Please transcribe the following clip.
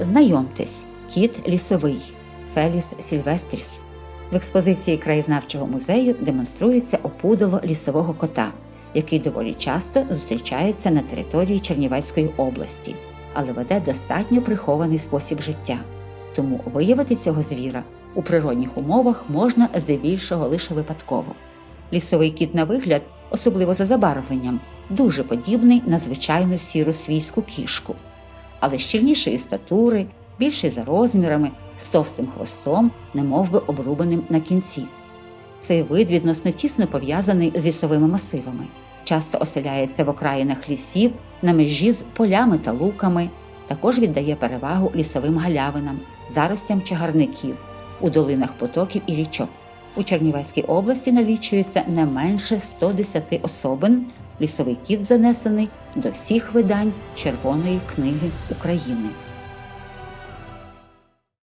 Знайомтесь, кіт лісовий Феліс Сільвестріс. В експозиції краєзнавчого музею демонструється опудало лісового кота, який доволі часто зустрічається на території Чернівецької області, але веде достатньо прихований спосіб життя. Тому виявити цього звіра у природних умовах можна здебільшого лише випадково. Лісовий кіт на вигляд, особливо за забарвленням, дуже подібний на звичайну сіру свійську кішку, але щільнішої статури, більший за розмірами, з товстим хвостом, немов би обрубаним на кінці. Цей вид відносно тісно пов'язаний з лісовими масивами, часто оселяється в окраїнах лісів на межі з полями та луками, також віддає перевагу лісовим галявинам, заростям чагарників, у долинах потоків і річок. У Чернівецькій області налічується не менше 110 особин. Лісовий кіт занесений до всіх видань Червоної книги України.